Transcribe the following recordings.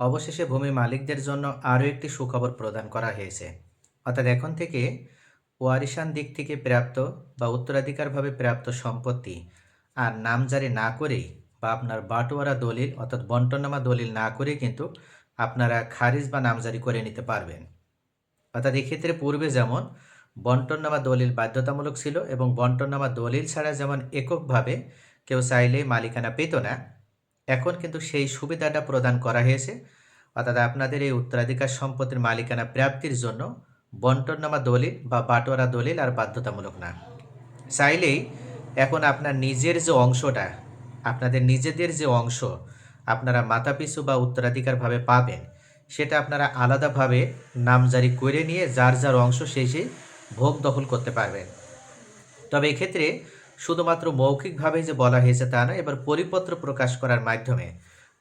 অবশেষে ভূমি মালিকদের জন্য আরও একটি সুখবর প্রদান করা হয়েছে। অর্থাৎ এখন থেকে ওয়ারিসান দিক থেকে প্রাপ্ত বা উত্তরাধিকারভাবে প্রাপ্ত সম্পত্তি আর নামজারি না করেই বা আপনার বাটোয়ারা দলিল অর্থাৎ বন্টনামা দলিল না করে কিন্তু আপনারা খারিজ বা নামজারি করে নিতে পারবেন। অর্থাৎ এক্ষেত্রে পূর্বে যেমন বন্টননামা দলিল বাধ্যতামূলক ছিল এবং বন্টননামা দলিল ছাড়া যেমন এককভাবে কেউ চাইলেই মালিকানা পেত না এখন কিন্তু সেই সুবিধাটা প্রদান করা হয়েছে। অর্থাৎ আপনাদের এই উত্তরাধিকার সম্পত্তির মালিকানা প্রাপ্তির জন্য বন্টননামা দলিল বা বাটোয়ারা দলিল আর বাধ্যতামূলক না। চাইলেই এখন আপনার নিজের যে অংশটা, আপনাদের নিজেদের যে অংশ আপনারা মাথাপিছু বা উত্তরাধিকারভাবে পাবেন, সেটা আপনারা আলাদাভাবে নামজারি করে নিয়ে যার যার অংশ সেই সেই ভোগ দখল করতে পারবেন। তবে এক্ষেত্রে শুধুমাত্র মৌখিকভাবে যে বলা হয়েছে তা না এবার পরিপত্র প্রকাশ করার মাধ্যমে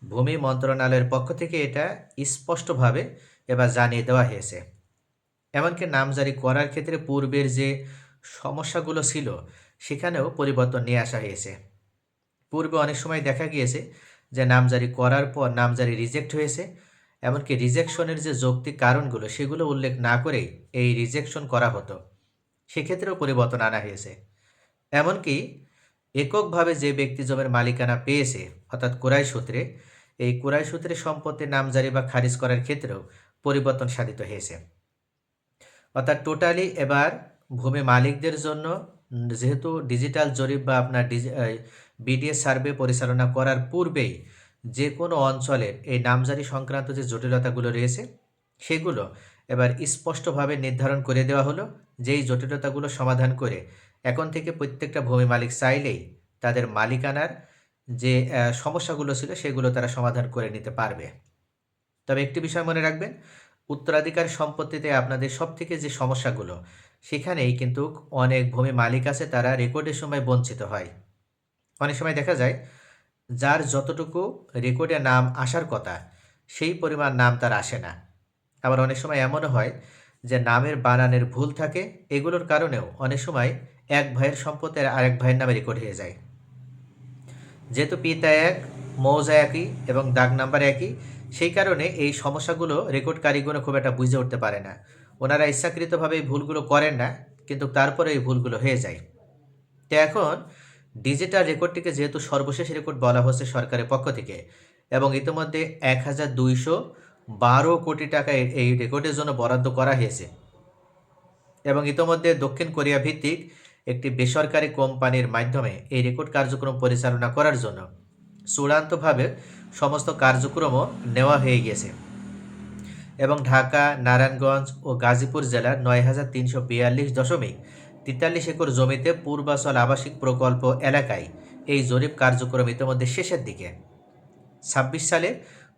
ভূমি মন্ত্রণালয়ের পক্ষ থেকে এটা স্পষ্টভাবে এবার জানিয়ে দেওয়া হয়েছে। এমনকি নামজারি করার ক্ষেত্রে পূর্বের যে সমস্যাগুলো ছিল, সেখানেও পরিবর্তন নিয়ে আসা হয়েছে। পূর্বে অনেক সময় দেখা গিয়েছে যে নামজারি করার পর নামজারি রিজেক্ট হয়েছে, এমনকি রিজেকশনের যে যৌক্তিক কারণগুলো, সেগুলো উল্লেখ না করেই এই রিজেকশন করা হতো। সেক্ষেত্রেও পরিবর্তন আনা হয়েছে। এমনকি এককভাবে যে ব্যক্তি জমির মালিকানা পেয়েছে, অর্থাৎ কোরাই সূত্রে, এই কোরাই সূত্রে সম্পত্তির নামজারি বা খারিজ করার ক্ষেত্রেও পরিবর্তন সাধিত হয়েছে। অর্থাৎ টোটালি এবার ভূমি মালিকদের জন্য যেহেতু ডিজিটাল জরিপ বা আপনার বিডিএস সার্ভে পরিচালনা করার পূর্বেই যে কোনো অঞ্চলের এই নামজারি সংক্রান্ত যে জটিলতাগুলো রয়েছে, সেগুলো এবার স্পষ্টভাবে নির্ধারণ করে দেওয়া হলো। যেই জটিলতাগুলো সমাধান করে এখন থেকে প্রত্যেকটা ভূমি মালিক চাইলেই তাদের মালিকানার যে সমস্যাগুলো ছিল সেগুলো তারা সমাধান করে নিতে পারবে। তবে একটি বিষয় মনে রাখবেন, উত্তরাধিকার সম্পত্তিতে আপনাদের সব থেকে যে সমস্যাগুলো, সেখানেই কিন্তু অনেক ভূমি মালিক আছে তারা রেকর্ডের সময় বঞ্চিত হয়। অনেক সময় দেখা যায়, যার যতটুকু রেকর্ডে নাম আসার কথা, সেই পরিমাণ নাম তার আসে না। আবার অনেক সময় এমনও হয় যে, নামের বানানের ভুল থাকে, এগুলোর কারণেও অনেক সময় এক ভাইয়ের সম্পত্তি আর আরেক ভাইয়ের নামে রেকর্ড হয়ে যায়। যেহেতু পিতা এক, মৌজা একই এবং দাগ নাম্বার একই, সেই কারণে এই সমস্যাগুলো রেকর্ড রেকর্ডকারীগুলো খুব একটা বুঝে উঠতে পারে না। ওনারা ইচ্ছাকৃতভাবে এই ভুলগুলো করেন না, কিন্তু তারপরে এই ভুলগুলো হয়ে যায়। তো এখন ডিজিটাল রেকর্ডটিকে যেহেতু সর্বশেষ রেকর্ড বলা হচ্ছে সরকারের পক্ষ থেকে এবং ইতিমধ্যে এক হাজার দুইশো বারো কোটি টাকা এই রেকর্ডের জন্য বরাদ্দ করা হয়েছে এবং ইতোমধ্যে দক্ষিণ কোরিয়া ভিত্তিক একটি বেসরকারি কোম্পানির মাধ্যমে এই রেকর্ড কার্যক্রম পরিচালনা করার জন্য চূড়ান্তভাবে সমস্ত কার্যক্রমও নেওয়া হয়ে গেছে। এবং ঢাকা, নারায়ণগঞ্জ ও গাজীপুর জেলার নয় হাজার তিনশো বিয়াল্লিশ দশমিক তেতাল্লিশ একর জমিতে পূর্বাচল আবাসিক প্রকল্প এলাকায় এই জরিপ কার্যক্রম ইতিমধ্যে শেষের দিকে। ছাব্বিশ সালে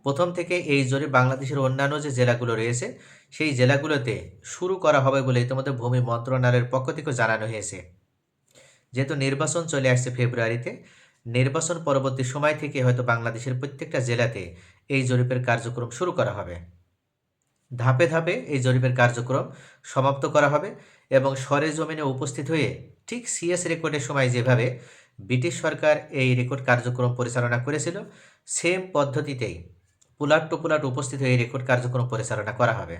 প্রথম থেকে এই জরিপ বাংলাদেশের অন্যান্য যে জেলাগুলো রয়েছে, সেই জেলাগুলোতে শুরু করা হবে বলে ইতিমধ্যে ভূমি মন্ত্রণালয়ের পক্ষ থেকেও জানানো হয়েছে। যেহেতু নির্বাচন চলে আসছে ফেব্রুয়ারিতে, নির্বাচন পরবর্তী সময় থেকে হয়তো বাংলাদেশের প্রত্যেকটা জেলাতে এই জরিপের কার্যক্রম শুরু করা হবে। ধাপে ধাপে এই জরিপের কার্যক্রম সমাপ্ত করা হবে এবং সরে জমিনে উপস্থিত হয়ে ঠিক সিএস রেকর্ডের সময় যেভাবে ব্রিটিশ সরকার এই রেকর্ড কার্যক্রম পরিচালনা করেছিল, সেম পদ্ধতিতেই পুলাট টু পুলাট উপস্থিত হয়ে এই রেকর্ড কার্যক্রম পরিচালনা করা হবে।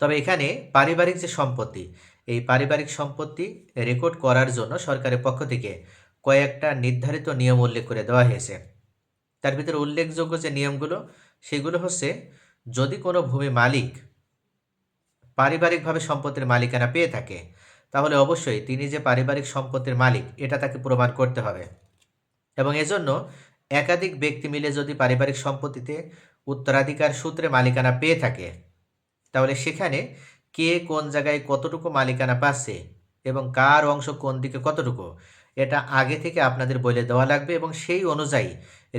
তবে এখানে পারিবারিক যে সম্পত্তি এই পারিবারিক সম্পত্তি রেকর্ড করার জন্য সরকারের পক্ষ থেকে কয়েকটা নির্ধারিত নিয়ম উল্লেখ করে দেওয়া হয়েছে। তার ভিতরে উল্লেখযোগ্য যে নিয়মগুলো, সেগুলো হচ্ছে যদি কোনো ভূমি মালিক পারিবারিকভাবে সম্পত্তির মালিকানা পেয়ে থাকে, তাহলে অবশ্যই তিনি যে পারিবারিক সম্পত্তির মালিক, এটা তাকে প্রমাণ করতে হবে। এবং এজন্য একাধিক ব্যক্তি মিলে যদি পারিবারিক সম্পত্তিতে উত্তরাধিকার সূত্রে মালিকানা পেয়ে থাকে, তাহলে সেখানে কে কোন জায়গায় কতটুকু মালিকানা পাচ্ছে এবং কার অংশ কোন দিকে কতটুকু, এটা আগে থেকে আপনাদের বলে দেওয়া লাগবে এবং সেই অনুযায়ী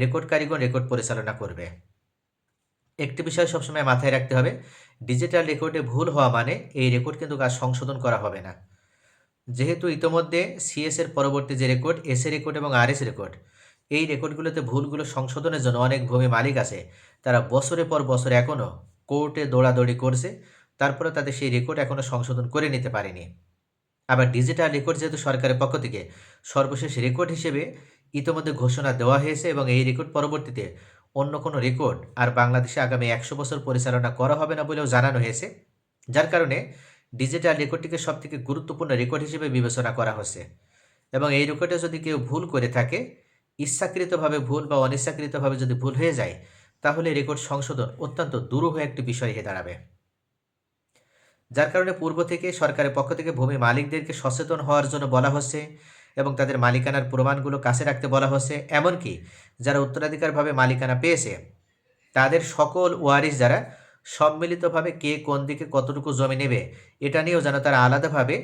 রেকর্ডকারীগণ রেকর্ড পরিচালনা করবে। একটি বিষয় সবসময় মাথায় রাখতে হবে ডিজিটাল রেকর্ডে ভুল হওয়া মানে এই রেকর্ড কিন্তু কাজ সংশোধন করা হবে না। যেহেতু ইতোমধ্যে সিএস এর পরবর্তী যে রেকর্ড এস এ রেকর্ড এবং আর এস রেকর্ড এই রেকর্ডগুলোতে ভুলগুলো সংশোধনের জন্য অনেক ভূমি মালিক আছে, তারা বছরের পর বছর এখনও কোর্টে দৌড়াদৌড়ি করছে তারপরে তাদের সেই রেকর্ড এখনও সংশোধন করে নিতে পারেনি। আবার ডিজিটাল রেকর্ড যেহেতু সরকারের পক্ষ থেকে, সর্বশেষ রেকর্ড হিসেবে ইতোমধ্যে ঘোষণা দেওয়া হয়েছে এবং এই রেকর্ড পরবর্তীতে অন্য কোনো রেকর্ড আর বাংলাদেশে আগামী একশো বছর পরিচালনা করা হবে না বলেও জানানো হয়েছে। যার কারণে ডিজিটাল রেকর্ডটিকে সবথেকে গুরুত্বপূর্ণ রেকর্ড হিসেবে বিবেচনা করা হচ্ছে। এবং এই রেকর্ডে যদি কেউ ভুল করে থাকে, ইচ্ছাকৃতভাবে ভুল বা অনিচ্ছাকৃতভাবে যদি ভুল হয়ে যায়, তাহলে রেকর্ড সংশোধন অত্যন্ত দুরূহ একটি বিষয় হয়ে দাঁড়াবে। যার কারণে পূর্ব থেকে সরকারের পক্ষ থেকে ভূমি মালিকদেরকে সচেতন হওয়ার জন্য বলা হচ্ছে এবং তাদের মালিকানার প্রমাণগুলো কাছে রাখতে বলা হচ্ছে। এমনকি যারা উত্তরাধিকারভাবে মালিকানা পেয়েছে, তাদের সকল ওয়ারিস যারা সম্মিলিতভাবে কে কোন দিকে কতটুকু জমি নেবে, এটা নিয়েও যেন তারা আলাদাভাবে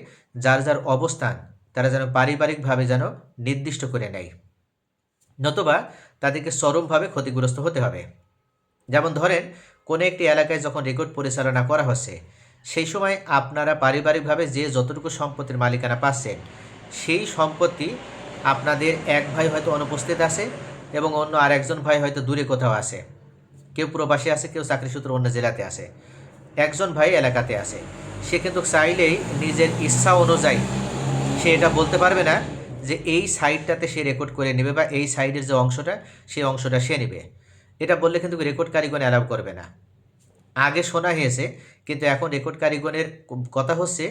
যার যার অবস্থান তারা যেন পারিবারিকভাবে যেন নির্দিষ্ট করে নেয়, নতুবা তাদেরকে চরমভাবে ক্ষতিগ্রস্ত হতে হবে। যেমন ধরেন, কোনো একটি এলাকায় যখন রেকর্ড পরিচালনা করা হচ্ছে সেই সময় আপনারা পারিবারিকভাবে যে যতটুকু সম্পত্তির মালিকানা পাচ্ছেন, সেই সম্পত্তি আপনাদের এক ভাই হয়তো অনুপস্থিত আছে এবং অন্য আরেকজন ভাই হয়তো দূরে কোথাও আছে। কেউ প্রবাসী আছে, কেউ চাকরি সূত্র অন্য জেলাতে আছে। একজন ভাই এলাকাতে আছে। সে কিন্তু চাইলেই নিজের ইচ্ছা অনুযায়ী সে এটা বলতে পারবে না যে এই সাইডটাতে সে রেকর্ড করে নেবে বা এই সাইডের যে অংশটা, সেই অংশটা সে নেবে। এটা বললে কিন্তু রেকর্ড কারিগণ অ্যালাউ করবে না। আগে শোনা হয়েছে, কিন্তু এখন রেকর্ড কারিগণের কথা হচ্ছে,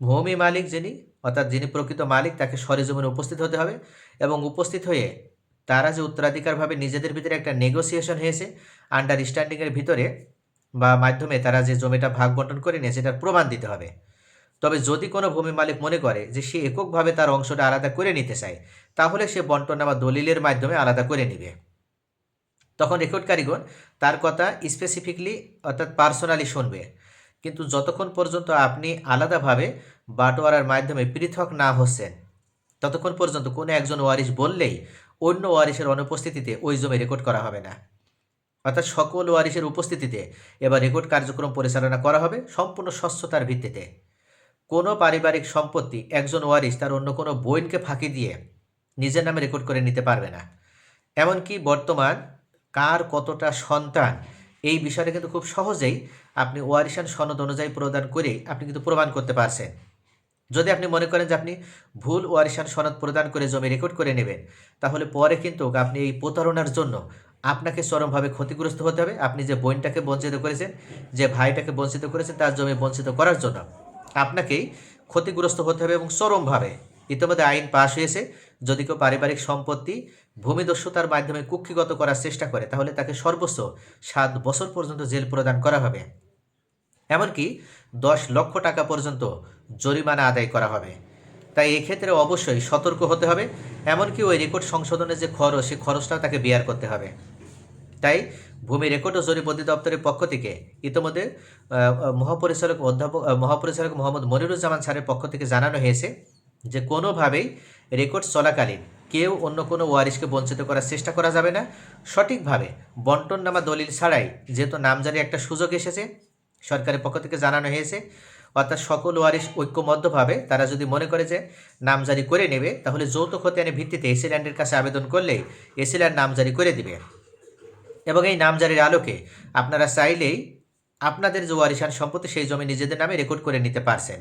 ভূমি মালিক যিনি, অর্থাৎ যিনি প্রকৃত মালিক, তাকে সরেজমিনে উপস্থিত হতে হবে এবং উপস্থিত হয়ে তারা যে উত্তরাধিকারভাবে নিজেদের ভিতরে একটা নেগোসিয়েশন হয়েছে আন্ডারস্ট্যান্ডিংয়ের ভিতরে বা মাধ্যমে তারা যে জমিটা ভাগ বন্টন করে নিয়েছে এটার প্রমাণ দিতে হবে। তবে যদি কোনো ভূমি মালিক মনে করে যে সে এককভাবে তার অংশটা আলাদা করে নিতে চায়, তাহলে সে বন্টনামা দলিলের মাধ্যমে আলাদা করে নিবে। তখন রেকর্ড কারিগণ তার কথা স্পেসিফিকলি অর্থাৎ পার্সোনালি শুনবে। কিন্তু যতক্ষণ পর্যন্ত আপনি আলাদাভাবে বাটোয়ারার মাধ্যমে পৃথক না হচ্ছেন, ততক্ষণ পর্যন্ত কোনো একজন ওয়ারিশ বললেই অন্য ওয়ারিশের অনুপস্থিতিতে ওই জমি রেকর্ড করা হবে না। অর্থাৎ সকল ওয়ারিশের উপস্থিতিতে এবার রেকর্ড কার্যক্রম পরিচালনা করা হবে সম্পূর্ণ স্বচ্ছতার ভিত্তিতে। কোনো পারিবারিক সম্পত্তি একজন ওয়ারিশ তার অন্য কোনো বইনকে ফাঁকি দিয়ে নিজের নামে রেকর্ড করে নিতে পারবে না। এমনকি বর্তমান কার কতটা সন্তান, এই বিষয়টা কিন্তু খুব সহজেই আপনি ওয়ারিশান সনদ অনুযায়ী প্রদান করে আপনি কিন্তু প্রমাণ করতে পারছেন। যদি আপনি মনে করেন যে আপনি ভুল ওয়ারিশান সনদ প্রদান করে জমি রেকর্ড করে নেবেন, তাহলে পরে কিন্তু আপনি এই প্রতারণার জন্য আপনাকে চরমভাবে ক্ষতিগ্রস্ত হতে হবে। আপনি যে বোনটাকে বঞ্চিত করেছেন, যে ভাইটাকে বঞ্চিত করেছেন, তার জমি বঞ্চিত করার জন্য আপনাকেই ক্ষতিগ্রস্ত হতে হবে এবং চরমভাবে ইতিমধ্যে আইন পাশ হয়েছে। যদি কেউ পারিবারিক সম্পত্তি ভূমিদস্যুতার মাধ্যমে কুক্ষিগত করার চেষ্টা করে, তাহলে তাকে সর্বোচ্চ সাত বছর পর্যন্ত জেল প্রদান করা হবে। এমনকি দশ লক্ষ টাকা পর্যন্ত জরিমানা আদায় করা হবে। তাই এক্ষেত্রে অবশ্যই সতর্ক হতে হবে। এমনকি ওই রেকর্ড সংশোধনের যে খরচ, সেই খরচটাও তাকে বিয়ার করতে হবে। তাই ভূমি রেকর্ড ও জরিপ অধিদপ্তরের পক্ষ থেকে ইতিমধ্যে মহাপরিচালক অধ্যাপক মহাপরিচালক মোহাম্মদ মনিরুজ্জামান স্যারের পক্ষ থেকে জানানো হয়েছে যে কোনোভাবেই রেকর্ড চলাকালীন কেউ অন্য কোনো ওয়ারিশকে বঞ্চিত করার চেষ্টা করা যাবে না। সঠিকভাবে বন্টন নামা দলিল ছাড়াই যেহেতু নামজারি একটা সুযোগ এসেছে, সরকারের পক্ষ থেকে জানানো হয়েছে, অর্থাৎ সকল ওয়ারিশ ঐক্যবদ্ধভাবে তারা যদি মনে করে যে নামজারি করে নেবে, তাহলে যৌথ খতিয়ানের ভিত্তিতে এসিল্যান্ডের কাছে আবেদন করলেই এসিল্যান্ড নামজারি করে দিবে। এবং এই নামজারির আলোকে আপনারা চাইলেই আপনাদের যে ওয়ারিশান সম্পত্তি, সেই জমি নিজেদের নামে রেকর্ড করে নিতে পারছেন।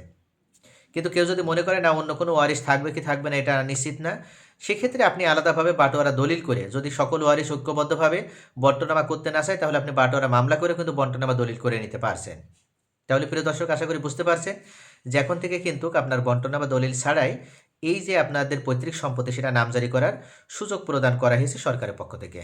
কিন্তু কেউ যদি মনে করে, না, অন্য কোনো ওয়ারিশ থাকবে কি থাকবে না, এটা নিশ্চিত না, সেক্ষেত্রে আপনি আলাদাভাবে বাটোয়ারা দলিল করে, যদি সকল ওয়ারিশ ঐক্যবদ্ধভাবে বন্টনামা করতে না চায়, তাহলে আপনি বাটোয়ারা মামলা করে কিন্তু বন্টনামা দলিল করে নিতে পারছেন। তাহলে প্রিয় দর্শক, আশা করি বুঝতে পারছেন যে এখন থেকে কিন্তু আপনার বন্টনামা দলিল ছাড়াই এই যে আপনাদের পৈতৃক সম্পত্তি, সেটা নামজারি করার সুযোগ প্রদান করা হয়েছে সরকারের পক্ষ থেকে।